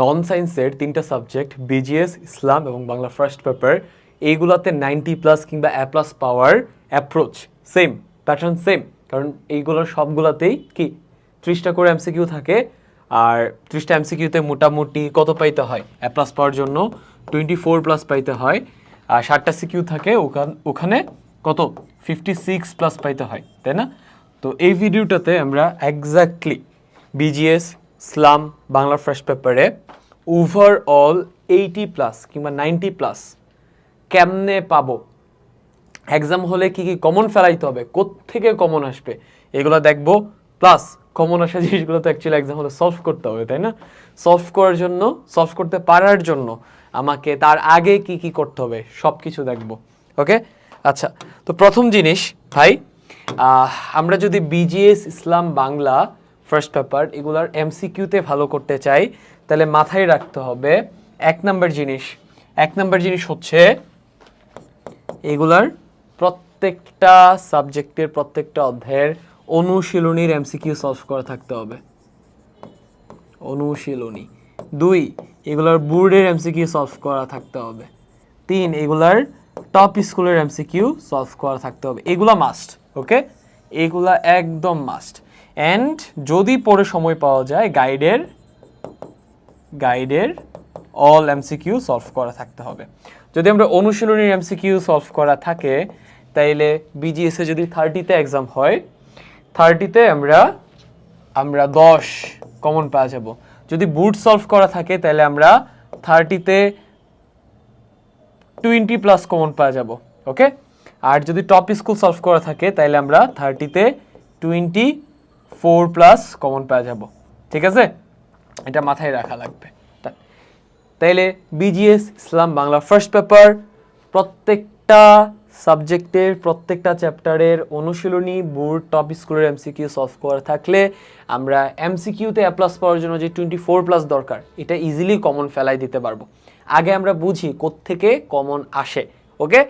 নন সায়েন্সের তিনটা subject BGS Islam এবং বাংলা ফার্স্ট পেপার এইগুলাতে নাইনটি প্লাস কিংবা এ প্লাস পাওয়ার অ্যাপ্রোচ সেম প্যাটার্ন সেম কারণ এইগুলোর সবগুলাতেই কি, ত্রিশটা করে এমসিকিউ থাকে, আর ত্রিশটা এমসিকিউতে মোটামুটি কত পাইতে হয়? এ প্লাস পাওয়ার জন্য টোয়েন্টি ফোর প্লাস পাইতে হয়, আর ষাটটা সিকিউ থাকে, ওখান, ওখানে কত? ফিফটি সিক্স প্লাস পাইতে হয়, তাই না? তো এই ভিডিওটাতে আমরা exactly BGS Islam Bangla first পেপারে ওভারঅল এইটি প্লাস কিংবা নাইনটি প্লাস কেমনে পাবো? এক্সাম হলে কি কি কমন ফেলাইতে হবে? থেকে কমন আসবে? এগুলো দেখব। প্লাস কমন আসা জিনিসগুলো তো অ্যাকচুয়ালি এক্সাম হলে সলভ করতে হবে, তাই না? সলভ করার জন্য সলভ করতে পারার জন্য আমাকে তার আগে কি কি করতে হবে সব কিছু দেখব। ওকে আচ্ছা তো প্রথম জিনিস ভাই আমরা যদি BGS Islam Bangla first paper এগুলার এমসিকিউতে ভালো করতে চাই, তাহলে মাথায় রাখতে হবে এক নাম্বার জিনিস। এক নাম্বার জিনিস হচ্ছে, এগুলার প্রত্যেকটা সাবজেক্টের প্রত্যেকটা অধ্যায়ের অনুশীলনীর এমসিকিউ সলভ করা থাকতে হবে। অনুশীলনী। দুই, এগুলার বোর্ডের এমসিকিউ সলভ করা থাকতে হবে। তিন, এগুলার টপ স্কুলের এমসিকিউ সলভ করা থাকতে হবে। এগুলা মাস্ট ওকে এগুলা একদম মাস্ট অ্যান্ড যদি পরে সময় পাওয়া যায় গাইডের গাইডের অল এমসিকিউ সলভ করা থাকতে হবে। যদি আমরা অনুশীলনীর এমসিকিউ সলভ করা থাকে, তাইলে বিজিএসে যদি থার্টিতে এক্সাম হয় থার্টিতে আমরা আমরা দশ কমন পাওয়া যাব। যদি বুট সলভ করা থাকে তাহলে আমরা থার্টিতে টোয়েন্টি প্লাস কমন পাওয়া যাব ওকে আর যদি টপ স্কুল সলভ করা থাকে তাহলে আমরা থার্টিতে টোয়েন্টি ফোর প্লাস কমন পাওয়া যাব। ঠিক আছে? এটা মাথায় রাখা লাগবে। তাইলে BGS Islam Bangla first paper প্রত্যেকটা সাবজেক্টের প্রত্যেকটা চ্যাপ্টারের অনুশীলনী বোর্ড টপ স্কুলের এমসিকিউ সলভ করা থাকলে আমরা এমসিকিউতে এ প্লাস পাওয়ার জন্য যে টোয়েন্টি ফোর প্লাস দরকার, এটা ইজিলি কমন ফেলাই দিতে পারব। আগে আমরা বুঝি কোত্থেকে কমন আসে ওকে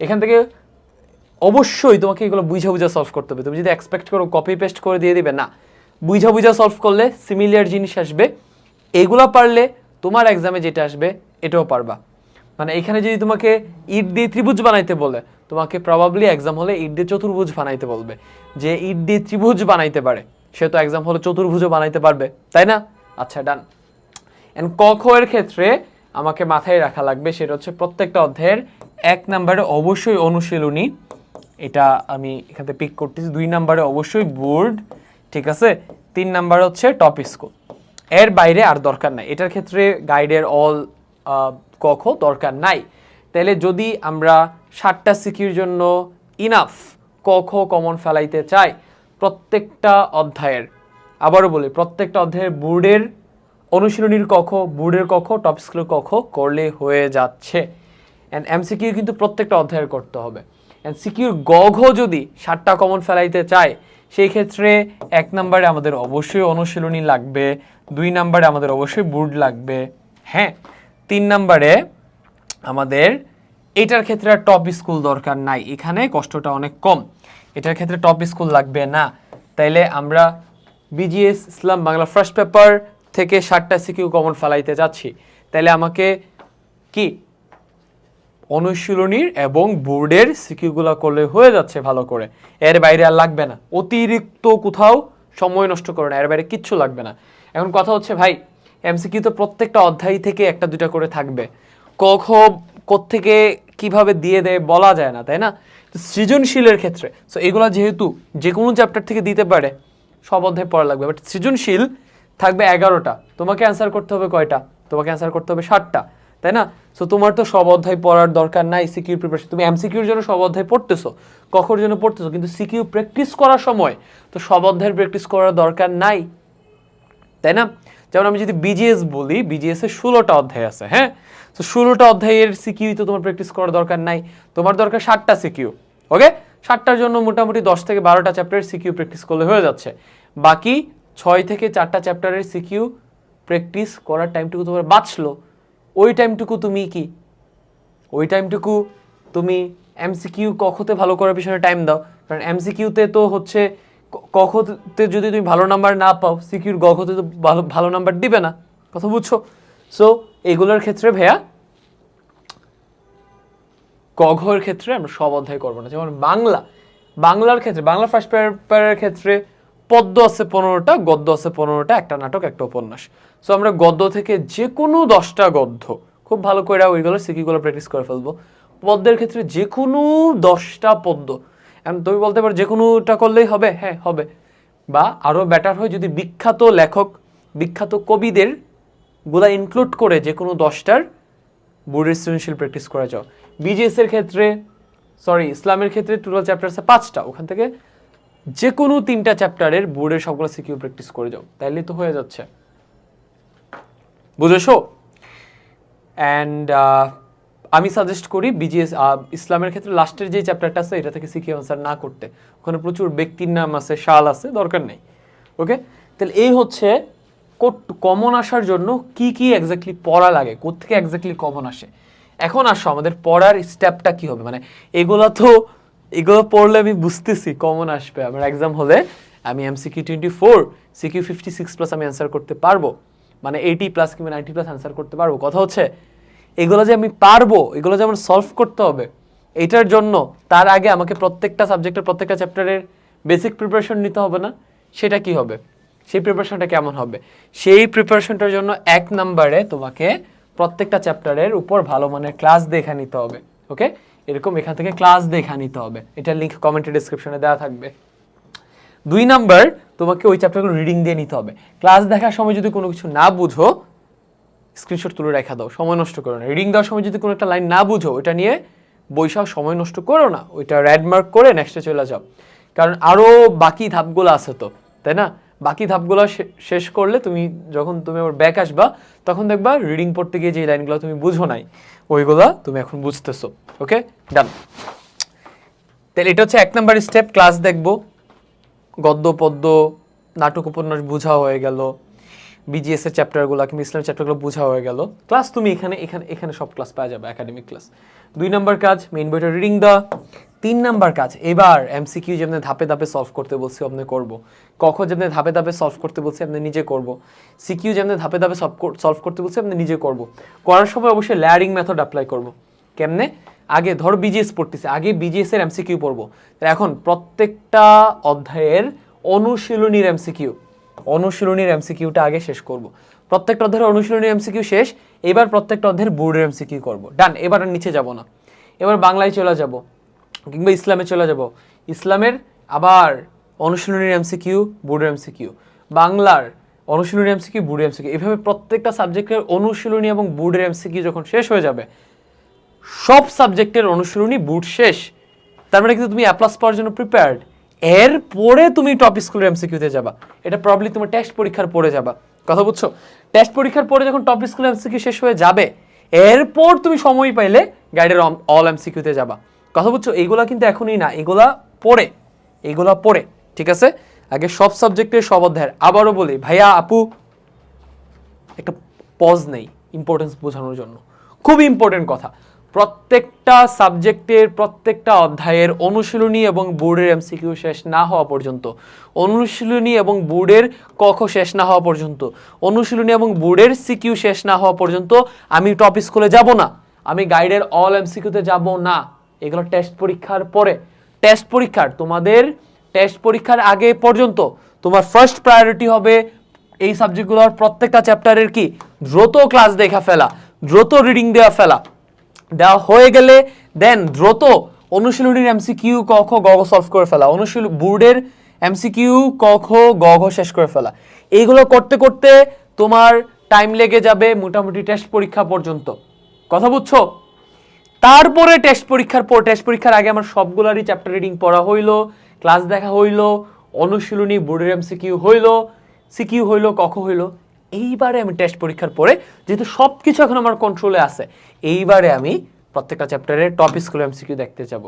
এখান থেকে অবশ্যই তোমাকে এগুলো বুঝা বুঝা সলভ করতে হবে। তুমি যদি এক্সপেক্ট করো কপি পেস্ট করে দিয়ে দিবে, না। বুঝা বুঝা সলভ করলে সিমিলিয়ার জিনিস আসবে। এগুলা পারলে তোমার এক্সামে যেটা আসবে, এটাও পারবা। মানে এখানে যদি তোমাকে ইট দিয়ে ত্রিভুজ বানাইতে বলে, তোমাকে প্রবাবলি এক্সাম হলে ইট দিয়ে চতুর্ভুজ বানাইতে বলবে। যে ইট দিয়ে ত্রিভুজ বানাইতে পারে, সে তো এক্সাম হলে চতুর্ভুজও বানাইতে পারবে। তাই না? আচ্ছা ডান এন্ড ক খ এর ক্ষেত্রে আমাকে মাথায় রাখা লাগবে, সেটা হচ্ছে প্রত্যেকটা অধ্যায়ের এক নম্বরে অবশ্যই অনুশীলনী। এটা আমি এখান পিক করতেছি। দুই নাম্বারে অবশ্যই বোর্ড ঠিক আছে? তিন নাম্বার হচ্ছে টপ স্কুলের বাইরে আর দরকার নাই। এটার ক্ষেত্রে গাইডের অল ক খ দরকার নাই। তাহলে যদি আমরা ষাটটা সিকির জন্য ইনাফ ক খ কমন ফেলাইতে চাই, প্রত্যেকটা অধ্যায়ের, আবারও বলি, প্রত্যেকটা অধ্যায়ের বোর্ডের অনুশীলনীর কক্ষ বোর্ডের কক্ষ টপ স্কুলের কক্ষ করলে হয়ে যাচ্ছে। অ্যান্ড এমসিকিউ কিন্তু প্রত্যেকটা অধ্যায়ের করতে হবে। অ্যান্ড সিকিউর গঘ যদি ষাটটা কমন ফেলাইতে চায়, সেই ক্ষেত্রে এক নম্বরে আমাদের অবশ্যই অনুশীলনী লাগবে, দুই নম্বরে আমাদের অবশ্যই বোর্ড লাগবে হ্যাঁ? তিন নম্বরে আমাদের এটার ক্ষেত্রে আর টপ স্কুল দরকার নাই। এখানে কষ্টটা অনেক কম। এটার ক্ষেত্রে টপ স্কুল লাগবে না। তাইলে আমরা BGS Islam Bangla first paper থেকে ষাটটা সিকিউ কমন ফেলাইতে যাচ্ছি। তাইলে আমাকে কি অনুশীলনীর এবং বোর্ডের সিকিউগুলো করলে হয়ে যাচ্ছে ভালো করে। এর বাইরে আর লাগবে না। অতিরিক্ত কোথাও সময় নষ্ট করে না, এর বাইরে কিচ্ছু লাগবে না। এখন কথা হচ্ছে, ভাই, এমসিকিউ তো প্রত্যেকটা অধ্যায় থেকে একটা দুটা করে থাকবে। কখ থেকে কীভাবে দিয়ে দেয় বলা যায় না, তাই না? তো সৃজনশীলের ক্ষেত্রে সো এগুলো যেহেতু যে কোনো চ্যাপ্টার থেকে দিতে পারে, সব অধ্যায় পড়া লাগবে। বাট সৃজনশীল থাকবে এগারোটা। তোমাকে অ্যান্সার করতে হবে কয়টা? তোমাকে অ্যান্সার করতে হবে ষাটটা তাই না? সো তোমার তো সব অধ্যায় পড়ার দরকার নাই সিকিউ প্রিপারেশন তুমি এমসিকিউর জন্য সব অধ্যায় পড়তেছো কখর জন্য পড়তেছো? কিন্তু সিকিউ প্র্যাকটিস করার সময় তো সব অধ্যায়ের প্র্যাকটিস করার দরকার নাই, তাই না? যেমন আমি যদি বিজিএস বলি বিজিএস এর ষোলোটা অধ্যায় আছে হ্যাঁ? তো ষোলোটা অধ্যায়ের সিকিউ তো তোমার প্র্যাকটিস করার দরকার নাই। তোমার দরকার ষাটটা সিকিউ ওকে ষাটটার জন্য মোটামুটি দশ থেকে বারোটা চ্যাপ্টারের সিকিউ প্র্যাকটিস করলে হয়ে যাচ্ছে। বাকি ছয় থেকে চারটা চ্যাপ্টারের সিকিউ প্র্যাকটিস করার টাইমটুকু তোমার বাঁচলো। ওই টাইমটুকু তুমি কি? ওই টাইমটুকু তুমি এমসিকিউ কখতে ভালো করার পিছনে টাইম দাও। কারণ এমসিকিউতে তো হচ্ছে কখতে যদি তুমি ভালো নাম্বার না পাও সিকিউর গখতে তো ভালো ভালো নাম্বার দিবে না। কথা বুঝছ? সো এগুলোর ক্ষেত্রে ভাইয়া কঘর ক্ষেত্রে আমরা সব অধ্যায় করব না। যেমন বাংলা, বাংলার ক্ষেত্রে, বাংলা ফার্স্ট পেপারের ক্ষেত্রে পদ্য আছে পনেরোটা, গদ্য আছে পনেরোটা, একটা নাটক, একটা উপন্যাস। সো আমরা গদ্য থেকে যে কোনো দশটা গদ্য খুব ভালো করে ওইগুলো সিকিগুলো প্র্যাকটিস করে ফেলব। পদ্যের ক্ষেত্রে যে কোনো দশটা পদ্য। এখন তুমি বলতে পারো যে কোনোটা করলেই হবে? হ্যাঁ হবে। বা আরও বেটার হয় যদি বিখ্যাত লেখক, বিখ্যাত কবিদেরগুলা ইনক্লুড করে যে কোনো দশটার বোর্ডের সৃজনশীল প্র্যাকটিস করা যাও। বিজিএস এর ক্ষেত্রে সরি ইসলামের ক্ষেত্রে টোটাল চ্যাপ্টার আছে পাঁচটা। ওখান থেকে যে কোনো তিনটা চ্যাপ্টারের বোর্ডের সবগুলো সিকিউ প্র্যাকটিস করে যাও, তাইলে তো হয়ে যাচ্ছে। বুঝেছ? অ্যান্ড আমি সাজেস্ট করি বিজিএস ইসলামের ক্ষেত্রে লাস্টের যে চ্যাপ্টারটা আছে, এটা থেকে সিকিউ আনসার না করতে। ওখানে প্রচুর ব্যক্তির নাম আছে শাল আছে, দরকার নেই। ওকে তাহলে এই হচ্ছে কমন আসার জন্য কি কি এক্স্যাক্টলি পড়া লাগে কোথেকে এক্স্যাক্টলি কমন আসে। এখন আসো, আমাদের পড়ার স্টেপটা কি হবে? মানে এগুলো তো এগুলো পড়লে আমি বুঝতেছি কমন আসবে। আমার এক্সাম হলে আমি MCQ twenty four CQ fifty six plus আমি অ্যান্সার করতে পারব। মানে এইটি প্লাস কিংবা নাইনটি প্লাস অ্যান্সার করতে পারব। কথা হচ্ছে, এগুলো যে আমি পারব, এগুলো যে আমার সলভ করতে হবে, এটার জন্য তার আগে আমাকে প্রত্যেকটা সাবজেক্টের প্রত্যেকটা চ্যাপ্টারের বেসিক প্রিপারেশন নিতে হবে না। সেটা কি হবে? সেই প্রিপারেশনটা কেমন হবে? সেই প্রিপারেশনটার জন্য এক নম্বরে তোমাকে প্রত্যেকটা চ্যাপ্টারের উপর ভালো মানের ক্লাস দেখে নিতে হবে ওকে এরকম এখান থেকে ক্লাস দেখা নিতে হবে। এটার লিঙ্ক কমেন্টে ডিসক্রিপশনে দেওয়া থাকবে। দুই নাম্বার তোমাকে ওই চ্যাপ্টারগুলো রিডিং দিয়ে নিতে হবে। ক্লাস দেখার সময় যদি কোনো কিছু না বুঝো স্ক্রিনশট তুলে রেখা দাও, সময় নষ্ট করো না। রিডিং দেওয়ার সময় যদি কোনো একটা লাইন না বুঝো ওটা নিয়ে বৈশাখ সময় নষ্ট করো না। ওইটা র্যাড মার্ক করে নেক্সটে চলে যাও। কারণ আরও বাকি ধাপগুলো আছে তো, তাই না? বাকি ধাপগুলো শেষ করলে তুমি যখন তুমি আবার ব্যাক আসবা, তখন দেখবা রিডিং পড়তে গিয়ে যে লাইনগুলো তুমি বুঝো নাই, ওইগুলো তুমি এখন বুঝতেছো ওকে ডান তাহলে এটা হচ্ছে এক নম্বর স্টেপ ক্লাস দেখব, গদ্য, পদ্য, নাটক, উপন্যাস বোঝা হয়ে গেল বিজিএস এর চ্যাপ্টারগুলো কিংবা ইসলামের চ্যাপ্টারগুলো বোঝা হয়ে গেল। ক্লাস তুমি এখানে এখানে এখানে সব ক্লাস পাওয়া যাবে একাডেমিক ক্লাস দুই নাম্বার কাজ মেইন বইটা রিডিং দেওয়া তিন নাম্বার কাজ, এবার এমসিকিউ যেমনি ধাপে ধাপে সলভ করতে বলছি আপনি করব। কখ যেমনি ধাপে ধাপে সলভ করতে বলছি আপনি নিজে করব। সিকিউ যেমনি ধাপে ধাপে সলভ করতে বলছি আপনি নিজে করব। করার সময় অবশ্যই লেয়ারিং মেথড অ্যাপ্লাই করব। কেমনে? আগে ধর বিজিএস পড়তেছে, আগে বিজিএস এর এমসিকিউ পড়ব। এখন প্রত্যেকটা অধ্যায়ের অনুশীলনীর এমসিকিউ অনুশীলনীর এমসিকিউটা আগে শেষ করব। প্রত্যেকটা অধ্যায়ের অনুশীলনীর এমসিকিউ শেষ, এবার প্রত্যেকটা অধ্যায়ের বোর্ডের এমসিকিউ করব। ডান, এবার আর নিচে যাব না। এবার বাংলায় চলে যাব, কিংবা ইসলামে চলে যাব। ইসলামের আবার অনুশীলনীর এমসিকিউ, বোর্ডের এমসিকিউ। বাংলার অনুশীলনী এমসিকিউ, বোর্ডের এমসিকিউ। এভাবে প্রত্যেকটা সাবজেক্টের অনুশীলনী এবং বোর্ডের এমসিকিউ যখন শেষ হয়ে যাবে, সব সাবজেক্টের অনুশীলনী বুট শেষ। তার মানে কিন্তু তুমি অ্যাপ্লাস পাওয়ার জন্য প্রিপেয়ার্ড এরপরে তুমি টপ স্কুলের এমসিকিউতে যাবা। এটা প্রবলি তোমার টেস্ট পরীক্ষার পরে যাবা। কথা বুঝছ? টেস্ট পরীক্ষার পরে যখন টপ স্কুলের এমসিকিউ শেষ হয়ে যাবে, এরপর তুমি সময় পাইলে গাইডের অল এমসিকিউতে যাবা। কথা বুঝছ? এইগুলা কিন্তু এখনই না। এগুলা পরে। এইগুলা পরে। ঠিক আছে? আগে সব সাবজেক্টের সব অধ্যায়ের। আবারও বলি, ভাইয়া, আপু, একটা পজ নেই ইম্পর্টেন্স বোঝানোর জন্য। খুব ইম্পর্টেন্ট কথা। প্রত্যেকটা সাবজেক্টের, প্রত্যেকটা অধ্যায়ের অনুশীলনী এবং বোর্ডের এমসিকিউ শেষ না হওয়া পর্যন্ত। অনুশীলনী এবং বোর্ডের কখ শেষ না হওয়া পর্যন্ত। অনুশীলনী এবং বোর্ডের সিকিউ শেষ না হওয়া পর্যন্ত আমি টপ স্কুলে যাব না। আমি গাইডের অল এমসিকিউতে যাব না। এগুলো টেস্ট পরীক্ষার পরে। টেস্ট পরীক্ষার, তোমাদের টেস্ট পরীক্ষার আগে পর্যন্ত তোমার ফার্স্ট প্রায়োরিটি হবে এই সাবজেক্টগুলোর প্রত্যেকটা চ্যাপ্টারের কি? দ্রুত ক্লাস দেখা ফেলা, দ্রুত রিডিং দেওয়া ফেলা। দেওয়া হয়ে গেলে দেন দ্রুত অনুশীলনীর এমসিকিউ ক খ গ সলভ করে ফেলা। অনুশীল বোর্ডের এমসিকিউ ক খ গ শেষ করে ফেলা। এইগুলো করতে করতে তোমার টাইম লেগে যাবে মোটামুটি টেস্ট পরীক্ষা পর্যন্ত। কথা বুঝছ? তারপরে টেস্ট পরীক্ষার পর টেস্ট পরীক্ষার আগে আমার সবগুলারই চ্যাপ্টার রিডিং পড়া হইল ক্লাস দেখা হইল, অনুশীলনী বোর্ডের এমসিকিউ হইল সিকিউ হইল কখ হইল। এইবারে আমি টেস্ট পরীক্ষার পরে, যেহেতু সব কিছু এখন আমার কন্ট্রোলে আছে, এইবারে আমি প্রত্যেকটা চ্যাপ্টারের টপ স্কুল এমসিকিউ দেখতে যাব।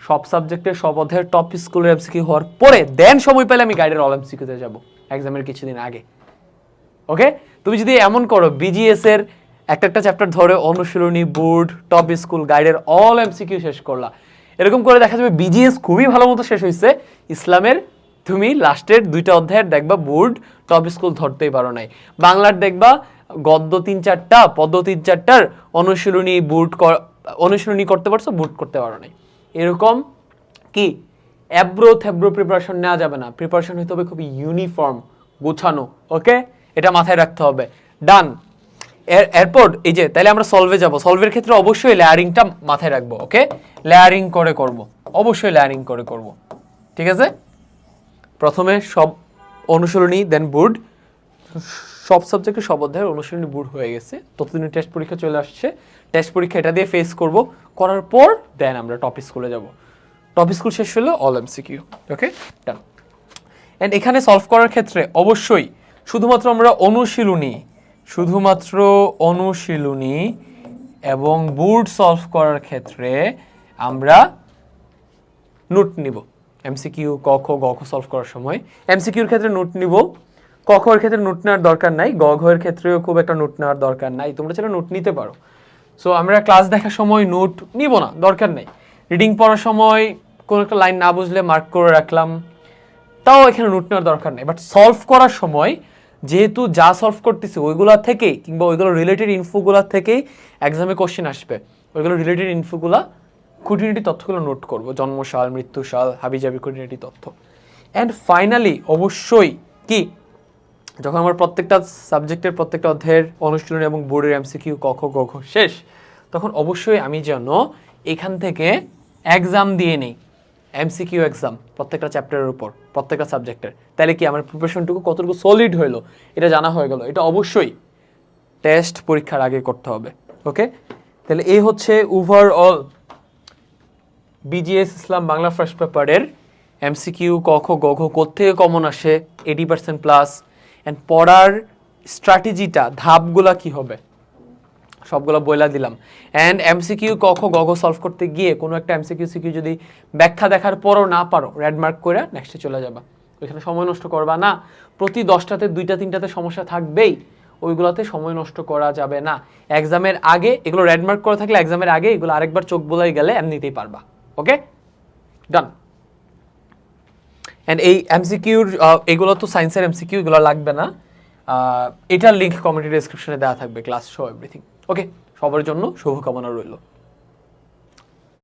সব সাবজেক্টের সব অধ্যায়ের টপ স্কুলের এমসিকিউ হওয়ার পরে দেন সময় পেলে আমি গাইডের অল এমসিকিউতে যাব এক্সামের কিছুদিন আগে। ওকে তুমি যদি এমন করো বিজিএস এর একটা একটা চ্যাপ্টার ধরে, অনুশীলনী বোর্ড টপ স্কুল গাইডের অল এমসিকিউ শেষ করলা। এরকম করে দেখা যাবে বিজিএস খুবই ভালো মতো শেষ হয়েছে ইসলামের তুমি লাস্টের দুইটা অধ্যায়ের দেখবা বোর্ড টপ স্কুল ধরতেই পারো নাই। বাংলার দেখবা গদ্য তিন চারটা, পদ্য তিন চারটার অনুশীলনী কর- অনুশীলনী করতে পারছ বুট করতে পারো নাই। এরকম কি? অ্যাব্রো থ্যাব্রো প্রিপারেশন নেওয়া যাবে না। প্রিপারেশন হতে হবে খুবই ইউনিফর্ম গোছানো ওকে এটা মাথায় রাখতে হবে। ডান এর, এরপর এই যে, তাহলে আমরা সলভে যাব। সলভের ক্ষেত্রে অবশ্যই লেয়ারিংটা মাথায় রাখব ওকে লেয়ারিং করে করব। অবশ্যই লেয়ারিং করে করব। ঠিক আছে? প্রথমে সব অনুশীলনী দেন বুড সব সাবজেক্টে সব অধ্যায়ের অনুশীলনী বুড হয়ে গেছে। ততদিনে টেস্ট পরীক্ষা চলে আসছে। টেস্ট পরীক্ষা এটা দিয়ে ফেস করব। করার পর দেন আমরা টপ স্কুলে যাব। টপ স্কুল শেষ হলে all MCQ okay done and এখানে সলভ করার ক্ষেত্রে অবশ্যই শুধুমাত্র আমরা অনুশীলনী, শুধুমাত্র অনুশীলনী এবং বুট সলভ করার ক্ষেত্রে আমরা নোট নিব। এমসিকিউ ক, খ, গ, খ সলভ করার সময়। এমসিকিউর ক্ষেত্রে নোট নিব। ক খ এর ক্ষেত্রে নোট নেওয়ার দরকার নাই। গ ঘ এর ক্ষেত্রেও খুব একটা নোট নেওয়ার দরকার নাই। তোমরা চাইলে নোট নিতে পারো। সো আমরা ক্লাস দেখার সময় নোট নিব না, দরকার নেই। রিডিং পড়ার সময় কোনো একটা লাইন না বুঝলে মার্ক করে রাখলাম। তাও এখানে নোট নেওয়ার দরকার নেই। বাট সলভ করার সময় যেহেতু যা সলভ করতেছি ওইগুলা থেকেই কিংবা ওইগুলো রিলেটেড ইনফোগুলা থেকেই এক্সামে কোশ্চেন আসবে। ওইগুলো রিলেটেড ইনফোগুলা খুঁটিনাটি তথ্যগুলো নোট করব। জন্মসাল, মৃত্যুসাল, হাবিজাবি খুঁটিনাটি তথ্য। অ্যান্ড ফাইনালি অবশ্যই কি? যখন আমার প্রত্যেকটা সাবজেক্টের প্রত্যেকটা অধ্যায়ের অনুশীলনী এবং বোর্ডের এমসিকিউ ক, খ, গ শেষ, তখন অবশ্যই আমি যেন এখান থেকে এক্সাম দিয়ে নেই। এমসিকিউ এক্সাম প্রত্যেকটা চ্যাপ্টারের উপর, প্রত্যেকটা সাবজেক্টের তাহলে কি আমার প্রিপারেশনটুকু কতটুকু সলিড হইল? এটা জানা হয়ে গেল। এটা অবশ্যই টেস্ট পরীক্ষার আগে করতে হবে। ওকে তাহলে এই হচ্ছে overall BGS Islam Bangla first পেপারের এমসিকিউ ক খ, গ ঘ, কোত্থেকে কমন আসে? এইটি পার্সেন্ট প্লাস অ্যান্ড পড়ার স্ট্র্যাটেজিটা ধাপগুলা কি হবে? সবগুলো বইলা দিলাম। অ্যান্ড এমসিকিউ ক খ, গ ঘ সলভ করতে গিয়ে কোনো একটা এমসিকিউ সিকিউ যদি ব্যাখ্যা দেখার পরও না পারো রেড মার্ক করে নেক্সটে চলে যাবা। ওইখানে সময় নষ্ট করবা না। প্রতি দশটাতে, দুইটা, তিনটাতে সমস্যা থাকবেই। ওইগুলোতে সময় নষ্ট করা যাবে না। এক্সামের আগে, এগুলো রেড মার্ক করা থাকলে এক্সামের আগে এগুলো আরেকবার চোখ বোলাই গেলে এমনিতেই পারবা। ওকে ডান অ্যান্ড এই এমসিকিউর এগুলো তো সায়েন্সের এমসিকিউ এগুলো লাগবে না। আহ, এটার লিঙ্ক কমেন্ট ডিসক্রিপশনে দেওয়া থাকবে ক্লাস শো এভরিথিং ওকে সবার জন্য শুভকামনা রইল।